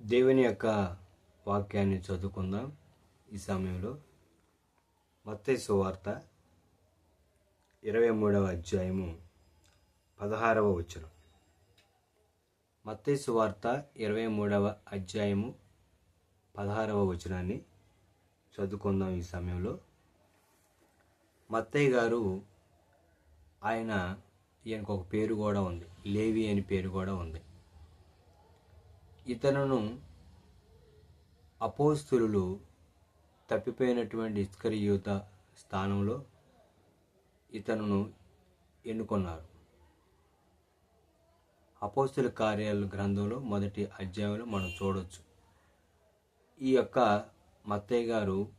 దేవుని యొక్క వాక్యాన్ని చదువుకుందాం ఈ సమయంలో. మత్తయి సువార్త ఇరవై మూడవ అధ్యాయము పదహారవ వచనం. మత్తైసు వార్త ఇరవై మూడవ అధ్యాయము పదహారవ వచనాన్ని చదువుకుందాం ఈ సమయంలో. మత్తయ్య గారు ఆయన ఈయనకు ఒక పేరు కూడా ఉంది. లేవి అని పేరు కూడా ఉంది. ఇతనును అపోస్తులు తప్పిపోయినటువంటి ఇస్కరియూత స్థానంలో ఇతనును ఎన్నుకున్నారు. అపోస్తుల కార్యాల గ్రంథంలో మొదటి అధ్యాయంలో మనం చూడవచ్చు ఈ యొక్క మత్తయ్య గారు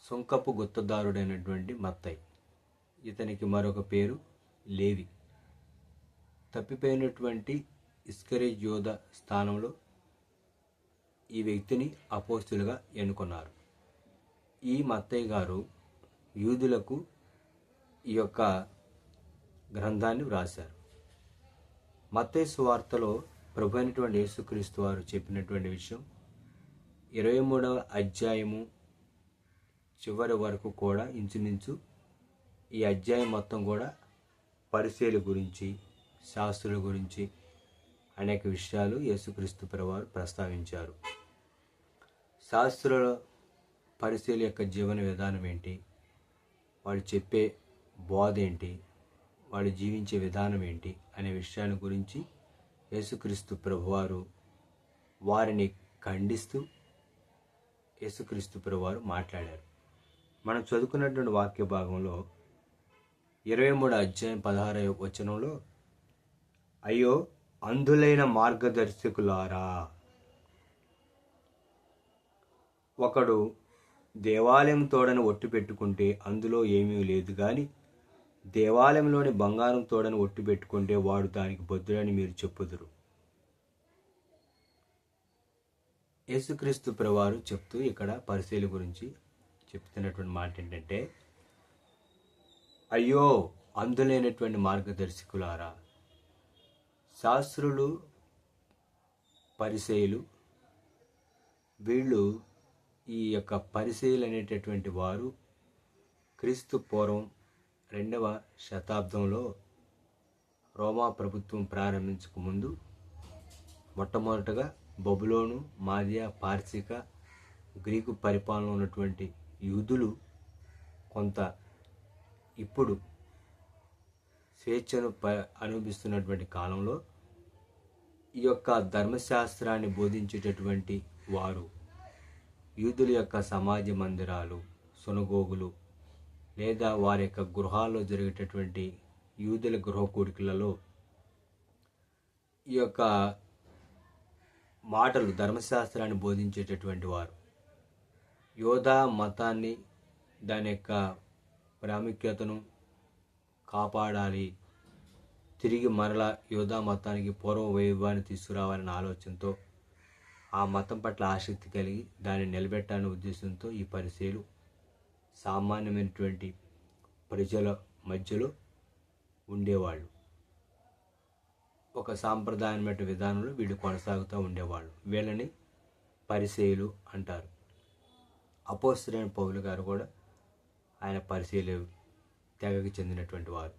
సుంకపు గుత్తదారుడైనటువంటి మత్తయ్య ఇతనికి మరొక పేరు లేవి. తప్పిపోయినటువంటి ఇస్కరేజ్ యోధ స్థానంలో ఈ వ్యక్తిని అపోస్తులుగా ఎన్నుకున్నారు. ఈ మత్తయ్య గారు యూదులకు ఈ యొక్క గ్రంథాన్ని వ్రాశారు. మత్తయ్య సువార్తలో ప్రభు అయినటువంటి యేసుక్రీస్తు వారు చెప్పినటువంటి విషయం ఇరవై మూడవ అధ్యాయము చివరి వరకు కూడా ఇంచుమించు ఈ అధ్యాయం మొత్తం కూడా పరిశీల గురించి శాస్త్రుల గురించి అనేక విషయాలు యేసుక్రీస్తు ప్రభువారు ప్రస్తావించారు. శాస్త్రుల పరిశీలి యొక్క జీవన విధానం ఏంటి? వాళ్ళు చెప్పే బోధ ఏంటి? వాళ్ళు జీవించే విధానం ఏంటి? అనే విషయాల గురించి యేసుక్రీస్తు ప్రభువారు వారిని ఖండిస్తూ యేసుక్రీస్తు ప్రభువారు మాట్లాడారు. మనం చదువుకున్నటువంటి వాక్య భాగంలో ఇరవై మూడు అధ్యాయం పదహార వచనంలో అయ్యో అందులైన మార్గదర్శకులారా. ఒకడు దేవాలయం తోడని ఒట్టు పెట్టుకుంటే అందులో ఏమీ లేదు కానీ దేవాలయంలోని బంగారం తోడని ఒట్టు పెట్టుకుంటే వాడు దానికి బొద్దుడని మీరు చెప్పుదురు. యేసుక్రీస్తు ప్రవారు చెప్తూ ఇక్కడ పరిశీలి గురించి చెప్తున్నటువంటి మాట ఏంటంటే అయ్యో అందులేనటువంటి మార్గదర్శకులారా. శాస్త్రులు పరిశైలు వీళ్ళు ఈ యొక్క పరిశీలు అనేటటువంటి వారు క్రీస్తు పూర్వం రెండవ శతాబ్దంలో రోమా ప్రభుత్వం ప్రారంభించక ముందు మొట్టమొదటగా బబులోను మాదియా పార్సిక గ్రీకు పరిపాలన ఉన్నటువంటి యూదులు కొంత ఇప్పుడు స్వేచ్ఛను ప అనుభవిస్తున్నటువంటి కాలంలో ఈ యొక్క ధర్మశాస్త్రాన్ని బోధించేటటువంటి వారు యూదుల యొక్క సమాజ మందిరాలు సునగోగులు లేదా వారి యొక్క గృహాల్లో జరిగేటటువంటి యూదుల గృహ కోరికలలో ఈ యొక్క మాటలు ధర్మశాస్త్రాన్ని బోధించేటటువంటి వారు యోధా మతాన్ని దాని యొక్క ప్రాముఖ్యతను కాపాడాలి. తిరిగి మరలా యోధా మతానికి పూర్వ వైభవాన్ని తీసుకురావాలనే ఆలోచనతో ఆ మతం పట్ల ఆసక్తి కలిగి దాన్ని నిలబెట్టాలనే ఉద్దేశంతో ఈ పరిశీలు సామాన్యమైనటువంటి ప్రజల మధ్యలో ఉండేవాళ్ళు. ఒక సాంప్రదాయమైన విధానంలో వీళ్ళు కొనసాగుతూ ఉండేవాళ్ళు. వీళ్ళని పరిశీలు అంటారు. అపోస్తులైన పౌలు గారు కూడా ఆయన పరిశీలి తెగకి చెందినటువంటి వారు.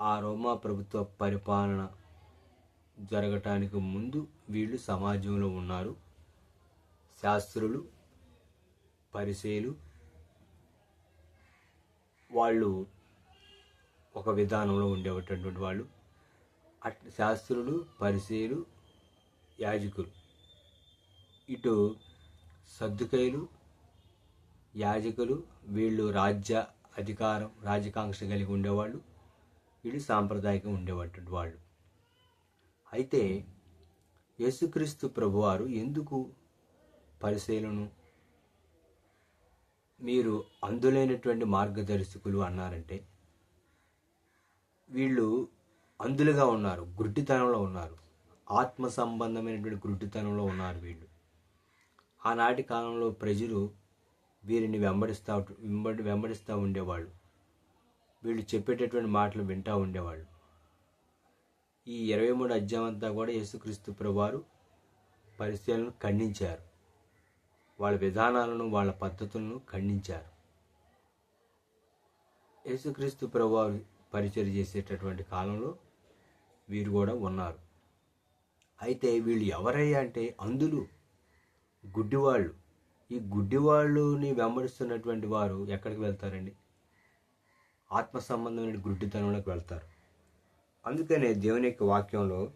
ఆ రోమా ప్రభుత్వ పరిపాలన జరగటానికి ముందు వీళ్ళు సమాజంలో ఉన్నారు. శాస్త్రులు పరిశీలు వాళ్ళు ఒక విధానంలో ఉండేటటువంటి వాళ్ళు. అట్ శాస్త్రులు పరిశీలు యాజకులు. ఇటు సర్దుకైలు యాజకులు వీళ్ళు రాజ్య అధికారం రాజకాంక్ష కలిగి ఉండేవాళ్ళు. వీళ్ళు సాంప్రదాయకంగా ఉండేవాటి వాళ్ళు. అయితే యేసుక్రీస్తు ప్రభువారు ఎందుకు పరిశీలను మీరు అందులైనటువంటి మార్గదర్శకులు అన్నారంటే వీళ్ళు అందులుగా ఉన్నారు గుడ్డితనంలో ఉన్నారు ఆత్మ సంబంధమైనటువంటి గుడ్డితనంలో ఉన్నారు వీళ్ళు. ఆనాటి కాలంలో ప్రజలు వీరిని వెంబడిస్తూ వెంబడి వెంబడిస్తూ ఉండేవాళ్ళు. వీళ్ళు చెప్పేటటువంటి మాటలు వింటూ ఉండేవాళ్ళు. ఈ ఇరవై మూడు అధ్యాయం అంతా కూడా యేసుక్రీస్తు ప్రభువారు పరిస్థితులను ఖండించారు. వాళ్ళ విధానాలను వాళ్ళ పద్ధతులను ఖండించారు. యేసుక్రీస్తు ప్రభువారు పరిచయం చేసేటటువంటి కాలంలో వీరు కూడా ఉన్నారు. అయితే వీళ్ళు ఎవరయ్యా అంటే అందులు గుడ్డివాళ్ళు. ఈ గుడ్డివాళ్ళుని వెంబడిస్తున్నటువంటి వారు ఎక్కడికి వెళ్తారండి? ఆత్మ సంబంధమైన గుడ్డితనంలోకి వెళ్తారు. అందుకనే దేవుని యొక్క వాక్యంలో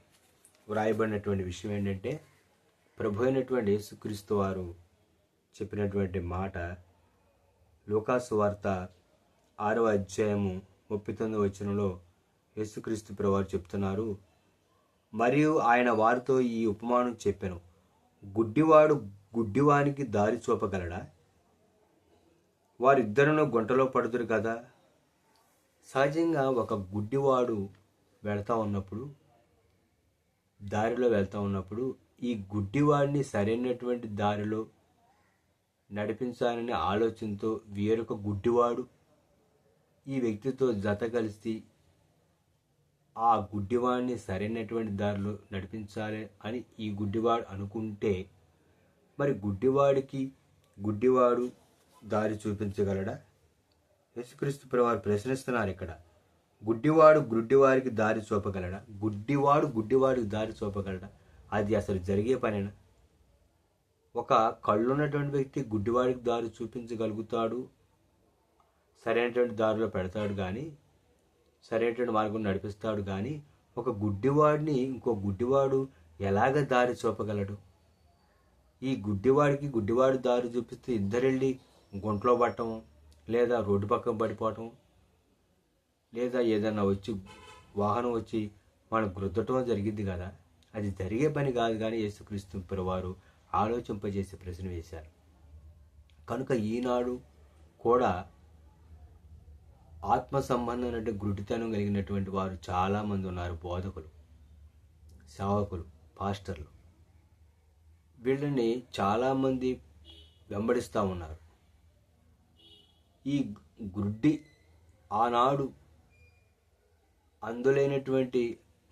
వ్రాయబడినటువంటి విషయం ఏంటంటే ప్రభు అయినటువంటి యేసుక్రీస్తు వారు చెప్పినటువంటి మాట లోకాసు వార్త ఆరవ అధ్యాయము ముప్పై తొమ్మిది వచనంలో యేసుక్రీస్తు ప్రభువారు చెప్తున్నారు. మరియు ఆయన వారితో ఈ ఉపమానం చెప్పాను. గుడ్డివాడు గుడ్డివానికి దారి చూపగలడా? వారిద్దరును గుంటలో పడుతురు కదా? సహజంగా ఒక గుడ్డివాడు వెళ్తా ఉన్నప్పుడు దారిలో వెళ్తా ఉన్నప్పుడు ఈ గుడ్డివాడిని సరైనటువంటి దారిలో నడిపించాలనే ఆలోచనతో వేరొక గుడ్డివాడు ఈ వ్యక్తితో జత కలిసి ఆ గుడ్డివాడిని సరైనటువంటి దారిలో నడిపించాలి అని ఈ గుడ్డివాడు అనుకుంటే మరి గుడ్డివాడికి గుడ్డివాడు దారి చూపించగలడా? యేసుక్రీస్తు ప్రభువారు ప్రశ్నిస్తున్నారు ఇక్కడ. గుడ్డివాడు గుడ్డివారికి దారి చూపగలడా? గుడ్డివాడు గుడ్డివాడికి దారి చూపగలడా? అది అసలు జరిగే పనేనా? ఒక కళ్ళున్నటువంటి వ్యక్తి గుడ్డివాడికి దారి చూపించగలుగుతాడు? సరైనటువంటి దారిలో పెడతాడు కానీ సరైనటువంటి మార్గం నడిపిస్తాడు కానీ ఒక గుడ్డివాడిని ఇంకో గుడ్డివాడు ఎలాగ దారి చూపగలడు? ఈ గుడ్డివాడికి గుడ్డివాడు దారి చూపిస్తే ఇద్దరెళ్ళి గుంట్లో పట్టడం లేదా రోడ్డు పక్కన పడిపోవటం లేదా ఏదైనా వచ్చి వాహనం వచ్చి మనం గుద్దటం జరిగింది కదా. అది జరిగే పని కాదు కానీ యేసుక్రీస్తు వారు ఆలోచింపజేసే ప్రశ్న వేశారు. కనుక ఈనాడు కూడా ఆత్మ సంబంధం అంటే గుడ్డితనం కలిగినటువంటి వారు చాలామంది ఉన్నారు. బోధకులు సేవకులు పాస్టర్లు. వీళ్ళని చాలామంది వెంబడిస్తూ ఉన్నారు. ఈ గుడ్డి ఆనాడు అందులైనటువంటి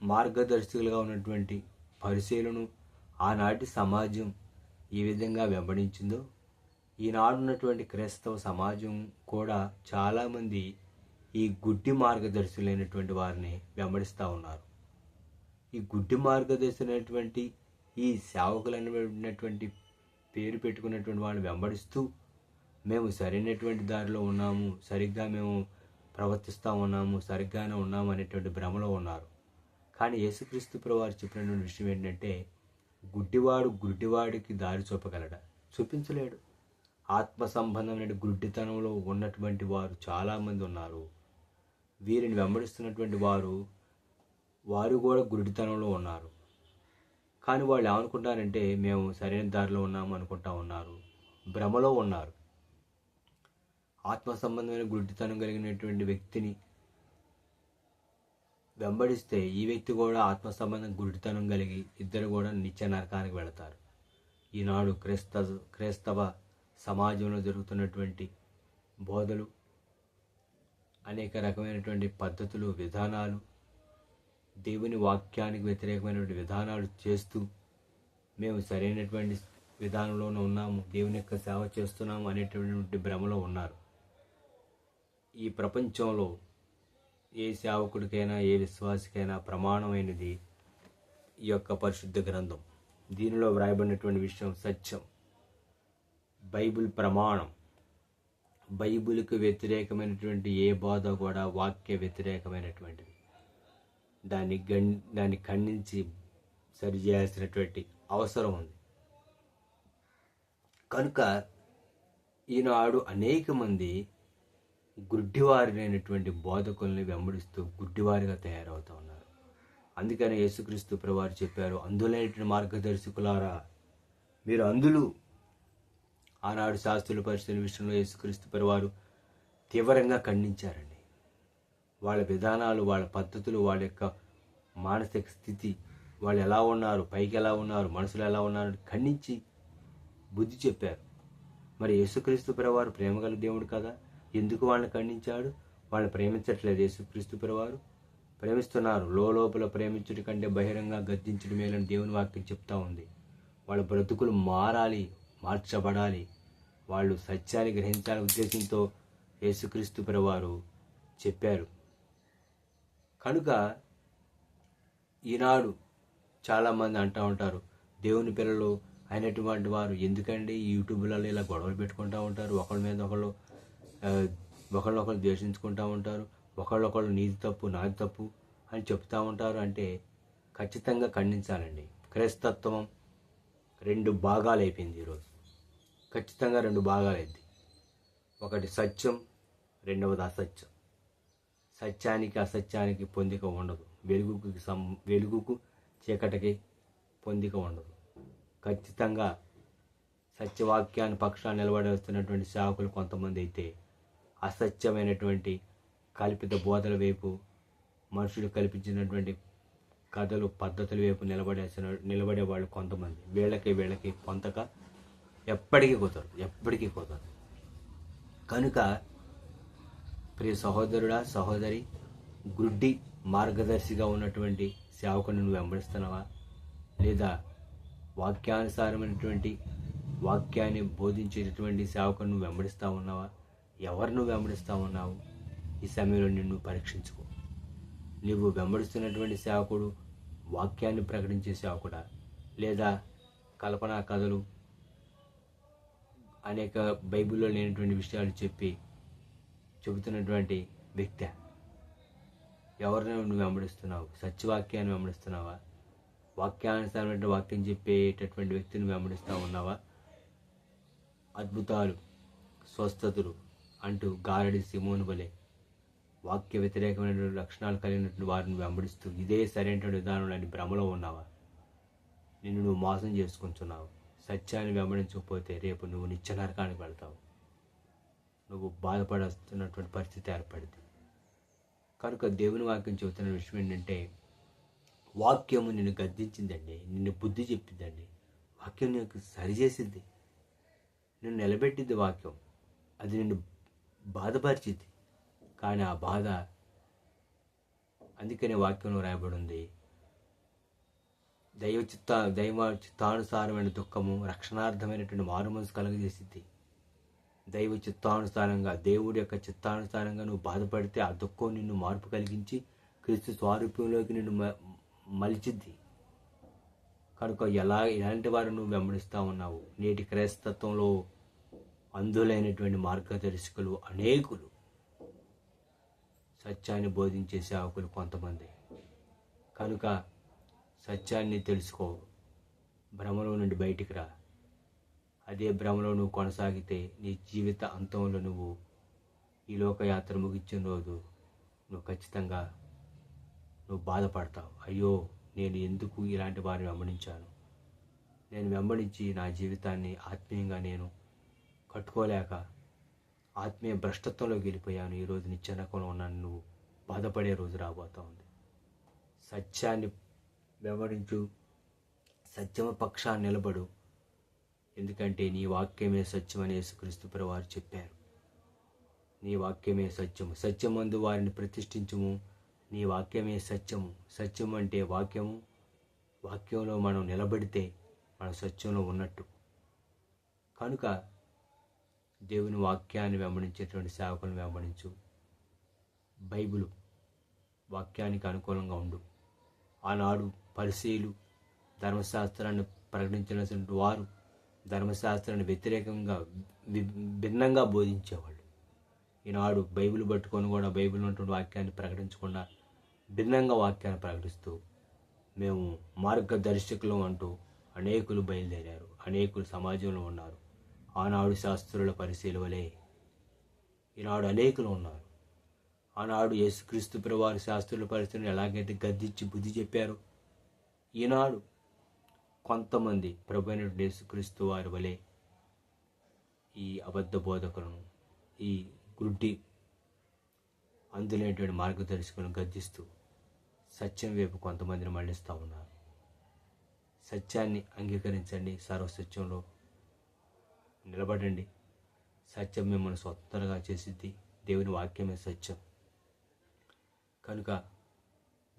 మార్గదర్శకులుగా ఉన్నటువంటి పరిశీలను ఆనాటి సమాజం ఏ విధంగా వెంబడించిందో ఈనాడు ఉన్నటువంటి క్రైస్తవ సమాజం కూడా చాలామంది ఈ గుడ్డి మార్గదర్శులైనటువంటి వారిని వెంబడిస్తూ ఉన్నారు. ఈ గుడ్డి మార్గదర్శులైనటువంటి ఈ సేవకులు అనేటువంటి పేరు పెట్టుకున్నటువంటి వాళ్ళని వెంబడిస్తూ మేము సరైనటువంటి దారిలో ఉన్నాము సరిగ్గా మేము ప్రవర్తిస్తూ ఉన్నాము సరిగ్గానే ఉన్నాము అనేటువంటి భ్రమలో ఉన్నారు. కానీ యేసుక్రీస్తు ప్రభువారు చెప్పినటువంటి విషయం ఏంటంటే గుడ్డివాడు గుడ్డివాడికి దారి చూపగలడ? చూపించలేడు. ఆత్మ సంబంధమైన గుడ్డితనంలో ఉన్నటువంటి వారు చాలామంది ఉన్నారు. వీరిని వెంబడిస్తున్నటువంటి వారు వారు కూడా గుడ్డితనంలో ఉన్నారు. కానీ వాళ్ళు ఏమనుకుంటారంటే మేము సరైన దారిలో ఉన్నాము అనుకుంటా ఉన్నారు. భ్రమలో ఉన్నారు. ఆత్మ సంబంధమైన గుడ్డితనం కలిగినటువంటి వ్యక్తిని వెంబడిస్తే ఈ వ్యక్తి కూడా ఆత్మ సంబంధం గుడ్డితనం కలిగి ఇద్దరు కూడా నిత్య నరకానికి వెళతారు. ఈనాడు క్రైస్త క్రైస్తవ సమాజంలో జరుగుతున్నటువంటి బోధలు అనేక రకమైనటువంటి పద్ధతులు విధానాలు దేవుని వాక్యానికి వ్యతిరేకమైనటువంటి విధానాలు చేస్తూ మేము సరైనటువంటి విధానంలోనే ఉన్నాము దేవుని యొక్క సేవ చేస్తున్నాము అనేటటువంటి భ్రమలో ఉన్నారు. ఈ ప్రపంచంలో ఏ సేవకుడికైనా ఏ విశ్వాసికైనా ప్రమాణమైనది ఈ యొక్క పరిశుద్ధ గ్రంథం. దీనిలో వ్రాయబడినటువంటి విషయం సత్యం. బైబిల్ ప్రమాణం. బైబిల్కు వ్యతిరేకమైనటువంటి ఏ బాధ కూడా వాక్య వ్యతిరేకమైనటువంటిది. దాన్ని గం దాన్ని ఖండించి సరిచేయాల్సినటువంటి అవసరం ఉంది. కనుక ఈనాడు అనేక మంది గుడ్డివారినైనటువంటి బోధకుల్ని వెంబడిస్తూ గుడ్డివారిగా తయారవుతూ ఉన్నారు. అందుకనే యేసుక్రీస్తు ప్రభువారు చెప్పారు అందులైన మార్గదర్శకులారా మీరు అందులు ఆనాడు శాస్త్రుల పరిస్థితుల విషయంలో యేసుక్రీస్తు ప్రభువారు తీవ్రంగా ఖండించారండి. వాళ్ళ విధానాలు వాళ్ళ పద్ధతులు వాళ్ళ యొక్క మానసిక స్థితి వాళ్ళు ఎలా ఉన్నారు పైకి ఎలా ఉన్నారు మనుషులు ఎలా ఉన్నారు ఖండించి బుద్ధి చెప్పారు. మరి యేసుక్రీస్తు ప్రభువారు ప్రేమగల దేవుడు కదా? ఎందుకు వాళ్ళని ఖండించాడు? వాళ్ళని ప్రేమించట్లేదు యేసుక్రీస్తు ప్రభువారు ప్రేమిస్తున్నారు. లోపల ప్రేమించడం కంటే బహిరంగ గద్దించడం మేలని దేవుని వాక్యం చెప్తా ఉంది. వాళ్ళ బ్రతుకులు మారాలి మార్చబడాలి. వాళ్ళు సత్యాన్ని గ్రహించాలనే ఉద్దేశంతో యేసుక్రీస్తు వారు చెప్పారు. కనుక ఈనాడు చాలామంది అంటూ ఉంటారు దేవుని పిల్లలు అయినటువంటి వారు ఎందుకండి యూట్యూబ్లలో ఇలా గొడవలు పెట్టుకుంటూ ఉంటారు? ఒకళ్ళ మీద ఒకళ్ళు ఒకళ్ళొకళ్ళు ద్వేషించుకుంటూ ఉంటారు ఒకళ్ళొకళ్ళు నీది తప్పు నాది తప్పు అని చెప్తూ ఉంటారు అంటే ఖచ్చితంగా ఖండించాలండి. క్రైస్తత్వం రెండు భాగాలు అయిపోయింది ఈరోజు ఖచ్చితంగా రెండు భాగాలు అయింది ఒకటి సత్యం రెండవది అసత్యం. సత్యానికి అసత్యానికి పొందిక ఉండదు. వెలుగుకు సం వెలుగుకు చీకటికి పొందిక ఉండదు. ఖచ్చితంగా సత్యవాక్యాన్ని పక్షాన్ని నిలబడేస్తున్నటువంటి సేవకులు కొంతమంది అయితే అసత్యమైనటువంటి కల్పిత బోధల వైపు మనుషులు కల్పించినటువంటి కథలు పద్ధతుల వైపు నిలబడేసిన నిలబడే వాళ్ళు కొంతమంది. వీళ్ళకి వీళ్ళకి కొంతక ఎప్పటికీ కుదరదు. ఎప్పటికీ కుదరదు. కనుక ప్రియ సహోదరుడా సహోదరి గుడ్డి మార్గదర్శిగా ఉన్నటువంటి సేవకుని నువ్వు వెంబడిస్తున్నావా? లేదా వాక్యానుసారమైనటువంటి వాక్యాన్ని బోధించేటటువంటి సేవకుని నువ్వు వెంబడిస్తూ ఉన్నావా? ఎవరు నువ్వు వెంబడిస్తూ ఉన్నావు? ఈ సమయంలో నిన్ను పరీక్షించుకో. నువ్వు వెంబడిస్తున్నటువంటి సేవకుడు వాక్యాన్ని ప్రకటించే సేవకుడా? లేదా కల్పనా కథలు అనేక బైబిల్లో లేనటువంటి విషయాలు చెప్పి చెబుతున్నటువంటి వ్యక్తి. ఎవరిని నువ్వు వెంబడిస్తున్నావు? సత్యవాక్యాన్ని వెంబడిస్తున్నావా? వాక్యానుసారమైన వాక్యం చెప్పేటటువంటి వ్యక్తిని వెంబడిస్తూ ఉన్నావా? అద్భుతాలు స్వస్థతలు అంటూ గారడి సిమోను వలె వాక్య వ్యతిరేకమైనటువంటి లక్షణాలు కలిగినటువంటి వారిని వెంబడిస్తూ ఇదే సరైనటువంటి విధానంలో అని భ్రమలో ఉన్నావా? నిన్ను నువ్వు మోసం చేసుకుంటున్నావు. సత్యాన్ని వెంబడించకపోతే రేపు నువ్వు నిత్య నరకానికి వెళ్తావు. నువ్వు బాధపడుతున్నటువంటి పరిస్థితి ఏర్పడింది. కనుక దేవుని వాక్యం చెబుతున్న విషయం ఏంటంటే వాక్యము నిన్ను గద్దించిందండి నిన్ను బుద్ధి చెప్పిందండి వాక్యం నీకు సరిచేసింది. నిన్ను నిలబెట్టింది వాక్యం అది నిన్ను బాధపరిచింది. కానీ ఆ బాధ అందుకనే వాక్యంలో రాయబడి ఉంది. దైవ చిత్త దైవ చిత్తానుసారమైన దుఃఖము రక్షణార్థమైనటువంటి మారు మనసు కలుగజేసింది. దైవ చిత్తానుసారంగా దేవుడి యొక్క చిత్తానుసారంగా నువ్వు బాధపడితే ఆ దుఃఖం నిన్ను మార్పు కలిగించి క్రీస్తు స్వారూప్యంలోకి నిన్ను మ- మలిచిద్ది. కనుక ఎలా ఎలాంటి వారు నువ్వు వెంబడిస్తూ ఉన్నావు? నేటి క్రైస్తత్వంలో అందులైనటువంటి మార్గదర్శకులు అనేకులు. సత్యాన్ని బోధించే సేవకులు కొంతమంది. కనుక సత్యాన్ని తెలుసుకో. భ్రమలో నుండి బయటికి రా. అదే భ్రమలో నువ్వు కొనసాగితే నీ జీవిత అంతంలో నువ్వు ఈ లోకయాత్ర ముగించిన రోజు నువ్వు ఖచ్చితంగా నువ్వు బాధపడతావు. అయ్యో నేను ఎందుకు ఇలాంటి వారిని వెంబడించాను? నేను వెంబడించి నా జీవితాన్ని ఆత్మీయంగా నేను కట్టుకోలేక ఆత్మీయ భ్రష్టత్వంలోకి వెళ్ళిపోయాను. ఈరోజు నిత్యనకంలో ఉన్నాను నువ్వు బాధపడే రోజు రాబోతా ఉంది. సత్యాన్ని వెంబడించు. సత్యమ పక్షాన్ని నిలబడు. ఎందుకంటే నీ వాక్యమే సత్యమని యేసుక్రీస్తు వారు చెప్పారు. నీ వాక్యమే సత్యము. సత్యమందు వారిని ప్రతిష్ఠించము. నీ వాక్యమే సత్యము. సత్యం అంటే వాక్యము. వాక్యంలో మనం నిలబడితే మనం సత్యంలో ఉన్నట్టు. కనుక దేవుని వాక్యాన్ని వెంబడించేటువంటి సేవకులను వెంబడించు. బైబిలు వాక్యానికి అనుకూలంగా ఉండు. ఆనాడు పరిశీలు ధర్మశాస్త్రాన్ని ప్రకటించినటువంటి వారు ధర్మశాస్త్రాన్ని వ్యతిరేకంగా భిన్నంగా బోధించేవాళ్ళు. ఈనాడు బైబిల్ పట్టుకొని కూడా బైబిల్ ఉన్నటువంటి వాక్యాన్ని ప్రకటించకుండా భిన్నంగా వాక్యాన్ని ప్రకటిస్తూ మేము మార్గదర్శకులం అంటూ అనేకులు బయలుదేరారు. అనేకులు సమాజంలో ఉన్నారు. ఆనాడు శాస్త్రుల పరిశీలవలే ఈనాడు అనేకులు ఉన్నారు. ఆనాడు యేసుక్రీస్తు ప్రభువారి శాస్త్రుల పరిస్థితిని ఎలాగైతే గద్దించి బుద్ధి చెప్పారు ఈనాడు కొంతమంది ప్రభు యేసుక్రీస్తు వారి వలె ఈ అబద్ధ బోధకులను ఈ గుడ్డి అందులేటువంటి మార్గదర్శకులను గద్దిస్తూ సత్యం వైపు కొంతమందిని మళ్ళిస్తూ ఉన్నారు. సత్యాన్ని అంగీకరించండి సర్వసత్యంలో నిలబడండి. సత్యం మిమ్మల్ని స్వతంత్రంగా చేసిద్ది. దేవుని వాక్యమే సత్యం. కనుక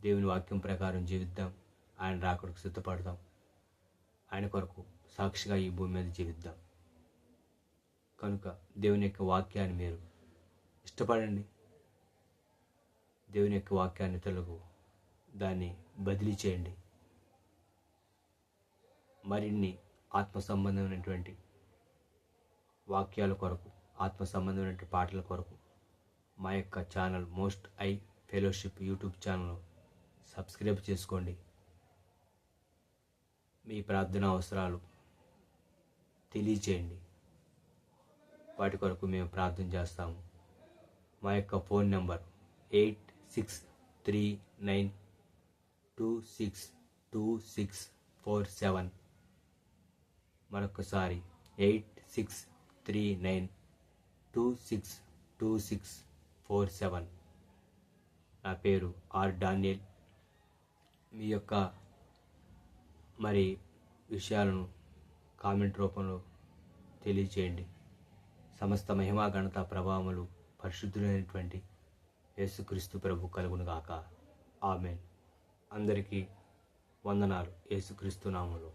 దేవుని వాక్యం ప్రకారం జీవిద్దాం. ఆయన రాకడకు సిద్ధపడదాం. ఆయన కొరకు సాక్షిగా ఈ భూమి మీద జీవిద్దాం. కనుక దేవుని యొక్క వాక్యాన్ని మీరు ఇష్టపడండి. దేవుని యొక్క వాక్యాన్ని తెలుగు దాన్ని బదిలీ చేయండి. మరిన్ని ఆత్మ సంబంధమైనటువంటి వాక్యాల కొరకు ఆత్మ సంబంధమైనటువంటి పాటల కొరకు మా యొక్క channel most high fellowship YouTube channel subscribe చేసుకోండి. మీ ప్రార్థన అవసరాలు తెలియచేయండి. వాటి కొరకు మేము ప్రార్థన చేస్తాము. మా యొక్క phone number eight six three nine two six two six four seven. మరొకసారి eight six three nine two six two six four seven. నా పేరు ఆర్ డానియల్. మీ యొక్క మరి విషయాలను కామెంట్ రూపంలో తెలియచేయండి. సమస్త మహిమా ఘనత ప్రభావములు పరిశుద్ధులైనటువంటి యేసుక్రీస్తు ప్రభు కలుగునుగాక ఆమెన్. అందరికీ వందనాలు. యేసుక్రీస్తు నామంలో